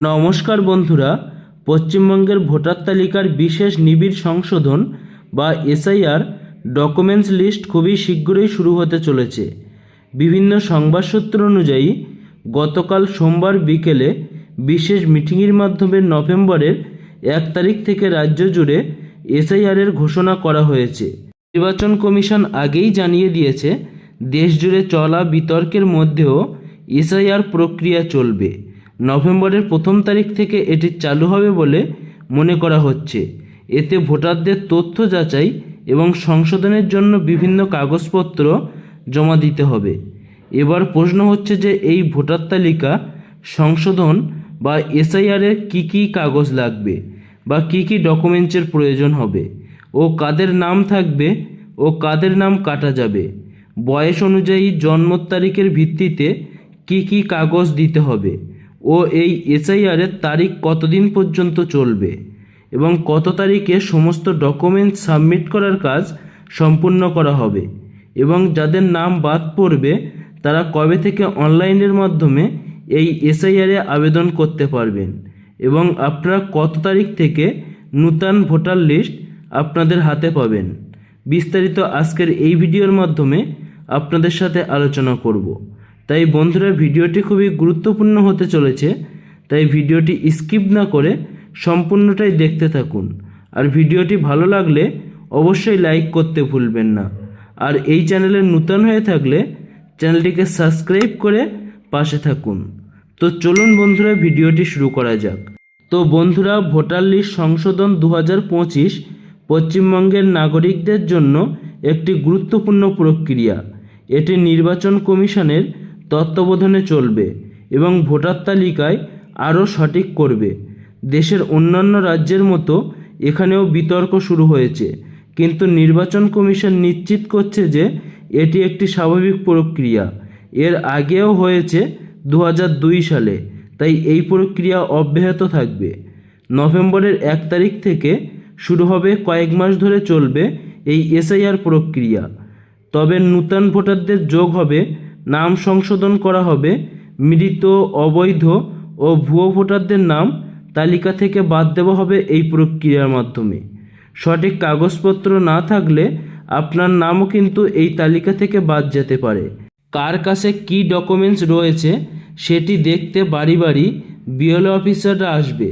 নমস্কার বন্ধুরা, পশ্চিমবঙ্গের ভোটার তালিকার বিশেষ নিবিড় সংশোধন বা এসআইআর ডকুমেন্টস লিস্ট খুবই শীঘ্রই শুরু হতে চলেছে। বিভিন্ন সংবাদসূত্র অনুযায়ী, গতকাল সোমবার বিকেলে বিশেষ মিটিংয়ের মাধ্যমে নভেম্বরের এক তারিখ থেকে রাজ্য জুড়ে এসআইআরের ঘোষণা করা হয়েছে। নির্বাচন কমিশন আগেই জানিয়ে দিয়েছে, দেশ জুড়ে চলা বিতর্কের মধ্যেও এসআইআর প্রক্রিয়া চলবে। নভেম্বরের প্রথম তারিখ থেকে এটি চালু হবে বলে মনে করা হচ্ছে। এতে ভোটারদের তথ্য যাচাই এবং সংশোধনের জন্য বিভিন্ন কাগজপত্র জমা দিতে হবে। এবার প্রশ্ন হচ্ছে যে এই ভোটার তালিকা সংশোধন বা এসআইআরের কী কী কাগজ লাগবে বা কী কী ডকুমেন্টসের প্রয়োজন হবে ও কাদের নাম থাকবে ও কাদের নাম কাটা যাবে, বয়স অনুযায়ী জন্ম তারিখের ভিত্তিতে কী কী কাগজ দিতে হবে ও এই এসআইআরের তারিখ কতদিন পর্যন্ত চলবে এবং কত তারিখে সমস্ত ডকুমেন্ট সাবমিট করার কাজ সম্পূর্ণ করা হবে এবং যাদের নাম বাদ পড়বে, তারা কবে থেকে অনলাইনের মাধ্যমে এই এসআইআরে আবেদন করতে পারবেন এবং আপনারা কত তারিখ থেকে নূতন ভোটার লিস্ট আপনাদের হাতে পাবেন। বিস্তারিত আজকের এই ভিডিওর মাধ্যমে আপনাদের সাথে আলোচনা করব। তাই বন্ধুরা ভিডিওটি খুবই গুরুত্বপূর্ণ হতে চলেছে, তাই ভিডিওটি স্কিপ না করে সম্পূর্ণটাই দেখতে থাকুন। আর ভিডিওটি ভালো লাগলে অবশ্যই লাইক করতে ভুলবেন না। আর এই চ্যানেলে নূতন হয়ে থাকলে চ্যানেলটিকে সাবস্ক্রাইব করে পাশে থাকুন। তো চলুন বন্ধুরা ভিডিওটি শুরু করা যাক। তো বন্ধুরা ভোটার লিস্ট সংশোধন দু পশ্চিমবঙ্গের নাগরিকদের জন্য একটি গুরুত্বপূর্ণ প্রক্রিয়া। এটি নির্বাচন কমিশনের তত্ত্বাবধানে চলবে এবং ভোটার তালিকায় আরও সঠিক করবে। দেশের অন্যান্য রাজ্যের মতো এখানেও বিতর্ক শুরু হয়েছে, কিন্তু নির্বাচন কমিশন নিশ্চিত করছে যে এটি একটি স্বাভাবিক প্রক্রিয়া। এর আগেও হয়েছে দু হাজার দুই সালে, তাই এই প্রক্রিয়া অব্যাহত থাকবে। নভেম্বরের এক তারিখ থেকে শুরু হবে কয়েক মাস ধরে চলবে এই এসআইআর প্রক্রিয়া। তবে নূতন ভোটারদের যোগ হবে নাম সংশোধন করা হবে। মৃত, অবৈধ ও ভুয়ো ভোটারদের নাম তালিকা থেকে বাদ দেওয়া হবে এই প্রক্রিয়ার মাধ্যমে। সঠিক কাগজপত্র না থাকলে আপনার নামও কিন্তু এই তালিকা থেকে বাদ যেতে পারে। কার কাছে কী ডকুমেন্টস রয়েছে সেটি দেখতে বাড়ি বাড়ি বিএলও অফিসাররা আসবে।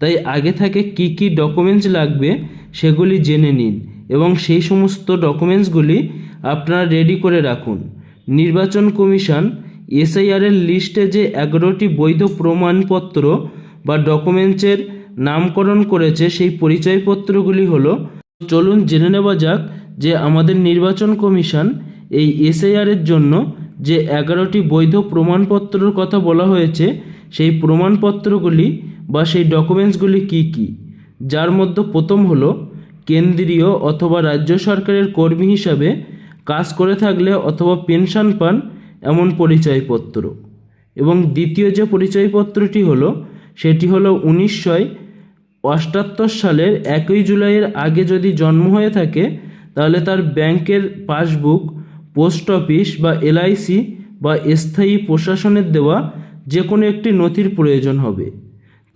তাই আগে থেকে কি কি ডকুমেন্টস লাগবে সেগুলি জেনে নিন এবং সেই সমস্ত ডকুমেন্টসগুলি আপনারা রেডি করে রাখুন। নির্বাচন কমিশন এসআইআরের লিস্টে যে এগারোটি বৈধ প্রমাণপত্র বা ডকুমেন্টসের নামকরণ করেছে সেই পরিচয়পত্রগুলি হলো, চলুন জেনে নেওয়া যাক যে আমাদের নির্বাচন কমিশন এই এসআইআরের জন্য যে এগারোটি বৈধ প্রমাণপত্রের কথা বলা হয়েছে, সেই প্রমাণপত্রগুলি বা সেই ডকুমেন্টসগুলি কি কি? যার মধ্যে প্রথম হলো, কেন্দ্রীয় অথবা রাজ্য সরকারের কর্মী হিসাবে কাজ করে থাকলে অথবা পেনশন পান, এমন পরিচয়পত্র। এবং দ্বিতীয় যে পরিচয়পত্রটি হলো, সেটি হলো উনিশশো অষ্টাত্তর সালের একই জুলাইয়ের আগে যদি জন্ম হয়ে থাকে, তাহলে তার ব্যাংকের পাসবুক, পোস্ট অফিস বা এলআইসি বা স্থায়ী প্রশাসনের দেওয়া যে কোনো একটি নথির প্রয়োজন হবে।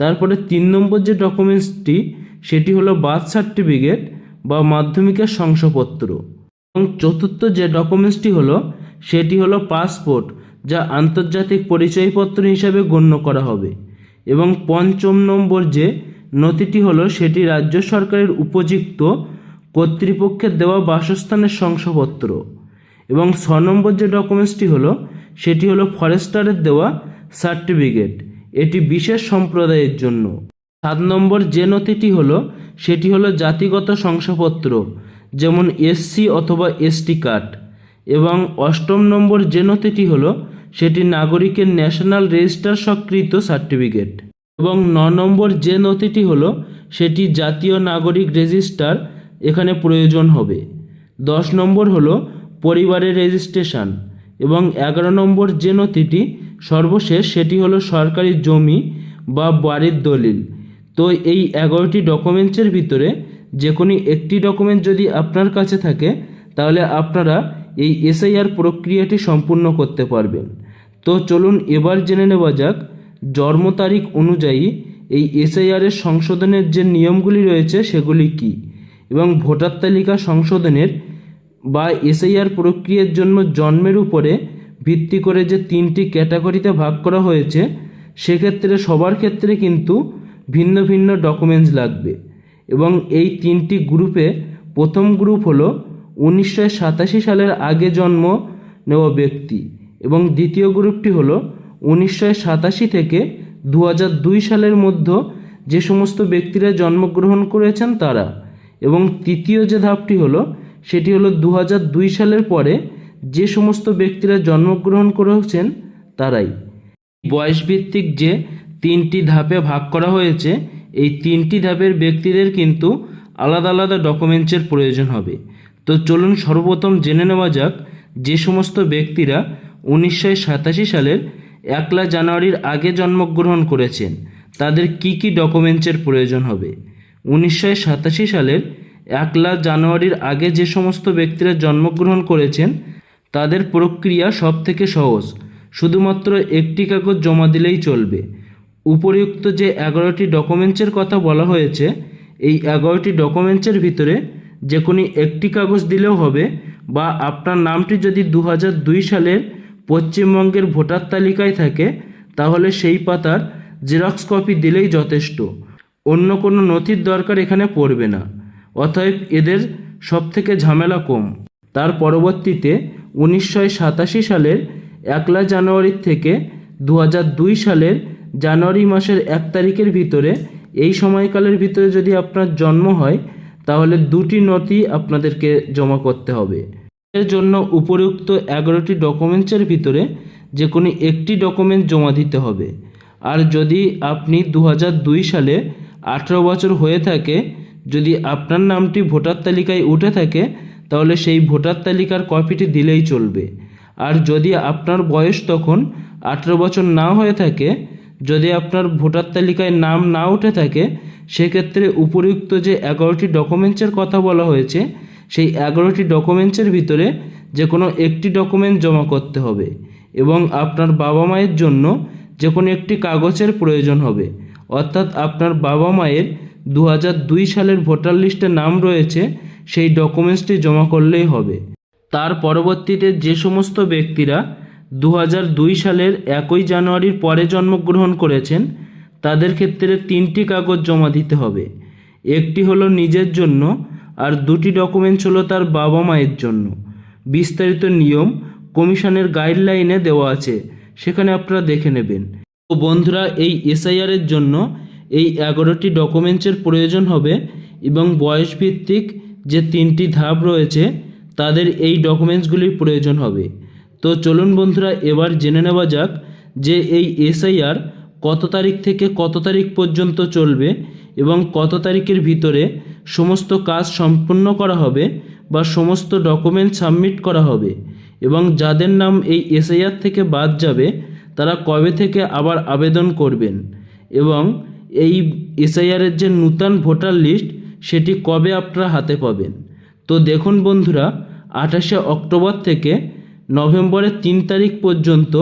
তারপরে তিন নম্বর যে ডকুমেন্টসটি, সেটি হলো বার্থ সার্টিফিকেট বা মাধ্যমিকের শংসাপত্র। এবং চতুর্থ যে ডকুমেন্টসটি হলো, সেটি হলো পাসপোর্ট যা আন্তর্জাতিক পরিচয়পত্র হিসাবে গণ্য করা হবে। এবং পঞ্চম নম্বর যে নথিটি হলো, সেটি রাজ্য সরকারের উপযুক্ত কর্তৃপক্ষের দেওয়া বাসস্থানের শংসাপত্র। এবং ছ নম্বর যে ডকুমেন্টসটি হলো, সেটি হলো ফরেস্টারের দেওয়া সার্টিফিকেট এটি বিশেষ সম্প্রদায়ের জন্য। সাত নম্বর যে নথিটি হলো, সেটি হলো জাতিগত শংসাপত্র যেমন এসসি অথবা এসটি কার্ড এবং অষ্টম নম্বর যে নথিটি হলো, সেটি নাগরিকের ন্যাশনাল রেজিস্টার স্বীকৃত সার্টিফিকেট এবং ন নম্বর যে নথিটি হলো, সেটি জাতীয় নাগরিক রেজিস্টার এখানে প্রয়োজন হবে। দশ নম্বর হলো পরিবারের রেজিস্ট্রেশন এবং এগারো নম্বর যে নথিটি, সর্বশেষ সেটি হলো সরকারি জমি বা বাড়ির দলিল। তো এই এগারোটি ডকুমেন্টসের ভিতরে যে কোনো একটি ডকুমেন্ট যদি আপনার কাছে থাকে, তাহলে আপনারা এই এসআইআর প্রক্রিয়াটি সম্পূর্ণ করতে পারবেন। তো চলুন এবার জেনে নেওয়া যাক, জন্ম তারিখ অনুযায়ী এই এসআইআরের সংশোধনের যে নিয়মগুলি রয়েছে, সেগুলি কি? এবং ভোটার তালিকা সংশোধনের বা এসআইআর প্রক্রিয়ার জন্য জন্মের উপরে ভিত্তি করে যে তিনটি ক্যাটাগরিতে ভাগ করা হয়েছে, সেক্ষেত্রে সবার ক্ষেত্রে কিন্তু ভিন্ন ভিন্ন ডকুমেন্টস লাগবে। এবং এই তিনটি গ্রুপে প্রথম গ্রুপ হলো উনিশশো সাতাশি সালের আগে জন্ম নেওয়া ব্যক্তি এবং দ্বিতীয় গ্রুপটি হলো উনিশশো সাতাশি থেকে দু সালের মধ্যে যে সমস্ত ব্যক্তিরা জন্মগ্রহণ করেছেন তারা। এবং তৃতীয় যে ধাপটি হলো, সেটি হলো দু সালের পরে যে সমস্ত ব্যক্তিরা জন্মগ্রহণ করেছেন তারাই। বয়সভিত্তিক যে তিনটি ধাপে ভাগ করা হয়েছে এই তিনটি ধাপের ব্যক্তিদের কিন্তু আলাদা আলাদা ডকুমেন্টসের প্রয়োজন হবে। তো চলুন সর্বপ্রথম জেনে নেওয়া যাক যে সমস্ত ব্যক্তিরা উনিশশো সাতাশি সালের একলা জানুয়ারির আগে জন্মগ্রহণ করেছেন, তাদের কি কি ডকুমেন্টসের প্রয়োজন হবে? উনিশশো সাতাশি সালের একলা জানুয়ারির আগে যে সমস্ত ব্যক্তিরা জন্মগ্রহণ করেছেন, তাদের প্রক্রিয়া সব থেকে সহজ। শুধুমাত্র একটি কাগজ জমা দিলেই চলবে। উপরিউক্ত যে এগারোটি ডকুমেন্টসের কথা বলা হয়েছে, এই এগারোটি ডকুমেন্টসের ভিতরে যে কোনো একটি কাগজ দিলেও হবে বা আপনার নামটি যদি দু দুই সালের পশ্চিমবঙ্গের ভোটার তালিকায় থাকে, তাহলে সেই পাতার জেরক্স কপি দিলেই যথেষ্ট। অন্য কোনো নথির দরকার এখানে পড়বে না, অতএব এদের সব থেকে ঝামেলা কম। তার পরবর্তীতে উনিশশো সাতাশি সালের একলা জানুয়ারি থেকে দু সালের জানুয়ারি মাসের এক তারিখের ভিতরে, এই সময়কালের ভিতরে যদি আপনার জন্ম হয়, তাহলে দুটি নথি আপনাদেরকে জমা করতে হবে। এর জন্য উপরিউক্ত এগারোটি ডকুমেন্টসের ভিতরে যে কোনো একটি ডকুমেন্ট জমা দিতে হবে। আর যদি আপনি দু সালে আঠেরো বছর হয়ে থাকে, যদি আপনার নামটি ভোটার তালিকায় উঠে থাকে, তাহলে সেই ভোটার তালিকার কপিটি দিলেই চলবে। আর যদি আপনার বয়স তখন আঠেরো বছর না হয়ে থাকে যদি আপনার ভোটার তালিকায় নাম না উঠে থাকে, সেক্ষেত্রে উপরিউক্ত যে এগারোটি ডকুমেন্টসের কথা বলা হয়েছে, সেই এগারোটি ডকুমেন্টসের ভিতরে যে কোনো একটি ডকুমেন্ট জমা করতে হবে এবং আপনার বাবা মায়ের জন্য যে কোনো একটি কাগজের প্রয়োজন হবে। অর্থাৎ আপনার বাবা মায়ের দু সালের ভোটার লিস্টে নাম রয়েছে, সেই ডকুমেন্টসটি জমা করলেই হবে। তার পরবর্তীতে যে সমস্ত ব্যক্তিরা দু সালের একই জানুয়ারির পরে জন্মগ্রহণ করেছেন, তাদের ক্ষেত্রে তিনটি কাগজ জমা দিতে হবে। একটি হলো নিজের জন্য আর দুটি ডকুমেন্টস হলো তার বাবা মায়ের জন্য। বিস্তারিত নিয়ম কমিশনের গাইডলাইনে দেওয়া আছে, সেখানে আপনারা দেখে নেবেন। তো বন্ধুরা, এই এসআইআরের জন্য এই এগারোটি ডকুমেন্টসের প্রয়োজন হবে এবং বয়সভিত্তিক যে তিনটি ধাপ রয়েছে, তাদের এই ডকুমেন্টসগুলির প্রয়োজন হবে। তো চলুন বন্ধুরা, এবার জেনে নেওয়া যাক যে এই এসআইআর কত তারিখ থেকে কত তারিখ পর্যন্ত চলবে এবং কত তারিখের ভিতরে সমস্ত কাজ সম্পূর্ণ করা হবে বা সমস্ত ডকুমেন্ট সাবমিট করা হবে এবং যাদের নাম এই এসআইআর থেকে বাদ যাবে, তারা কবে থেকে আবার আবেদন করবেন এবং এই এসআইআরের যে নূতন ভোটার লিস্ট, সেটি কবে আপনারা হাতে পাবেন। তো দেখুন বন্ধুরা, আঠাশে অক্টোবর থেকে নভেম্বরের তিন তারিখ পর্যন্ত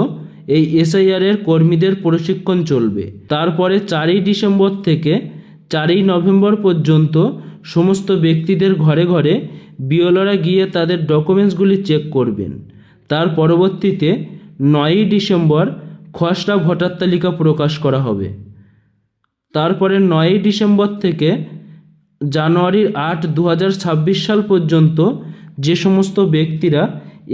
এই এসআইআরের কর্মীদের প্রশিক্ষণ চলবে। তারপরে চারই ডিসেম্বর থেকে চারই নভেম্বর পর্যন্ত সমস্ত ব্যক্তিদের ঘরে ঘরে বিওলরা গিয়ে তাদের ডকুমেন্টসগুলি চেক করবেন। তার পরবর্তীতে নয়ই ডিসেম্বর খসড়া ভোটার তালিকা প্রকাশ করা হবে। তারপরে নয়ই ডিসেম্বর থেকে জানুয়ারির আট দু সাল পর্যন্ত যে সমস্ত ব্যক্তিরা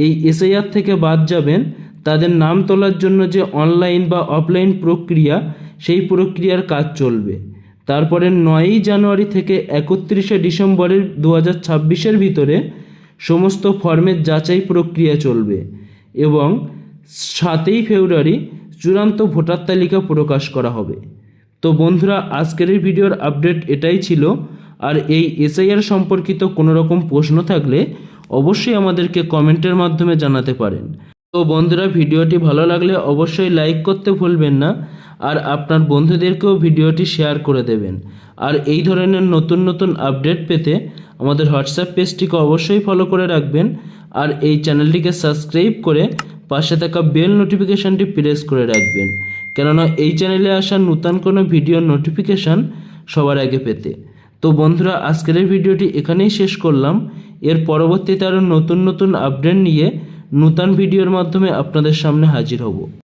এই এসআইআর থেকে বাদ যাবেন, তাদের নাম তোলার জন্য যে অনলাইন বা অফলাইন প্রক্রিয়া, সেই প্রক্রিয়ার কাজ চলবে। তারপরে নয়ই জানুয়ারি থেকে একত্রিশে ডিসেম্বরের দু হাজার ছাব্বিশের ভিতরে সমস্ত ফর্মের যাচাই প্রক্রিয়া চলবে এবং সাতই ফেব্রুয়ারি চূড়ান্ত ভোটার তালিকা প্রকাশ করা হবে। তো বন্ধুরা, আজকের এই ভিডিওর আপডেট এটাই ছিল। আর এই এসআইআর সম্পর্কিত কোনো রকম প্রশ্ন থাকলে অবশ্যই আমাদেরকে কমেন্টের মাধ্যমে জানাতে পারেন। তো বন্ধুরা, ভিডিওটি ভালো লাগলে অবশ্যই লাইক করতে ভুলবেন না আর আপনার বন্ধুদেরকেও ভিডিওটি শেয়ার করে দেবেন। আর এই ধরনের নতুন নতুন আপডেট পেতে আমাদের হোয়াটসঅ্যাপ পেজটিকে অবশ্যই ফলো করে রাখবেন আর এই চ্যানেলটিকে সাবস্ক্রাইব করে পাশে থাকা বেল নোটিফিকেশনটি প্রেস করে রাখবেন। কেননা এই চ্যানেলে আসা নূতন কোনো ভিডিওর নোটিফিকেশান সবার আগে পেতে। তো বন্ধুরা, আজকের ভিডিওটি এখানেই শেষ করলাম। এর পরবর্তীতে আরও নতুন নতুন আপডেট নিয়ে নূতন ভিডিওর মাধ্যমে আপনাদের সামনে হাজির হব।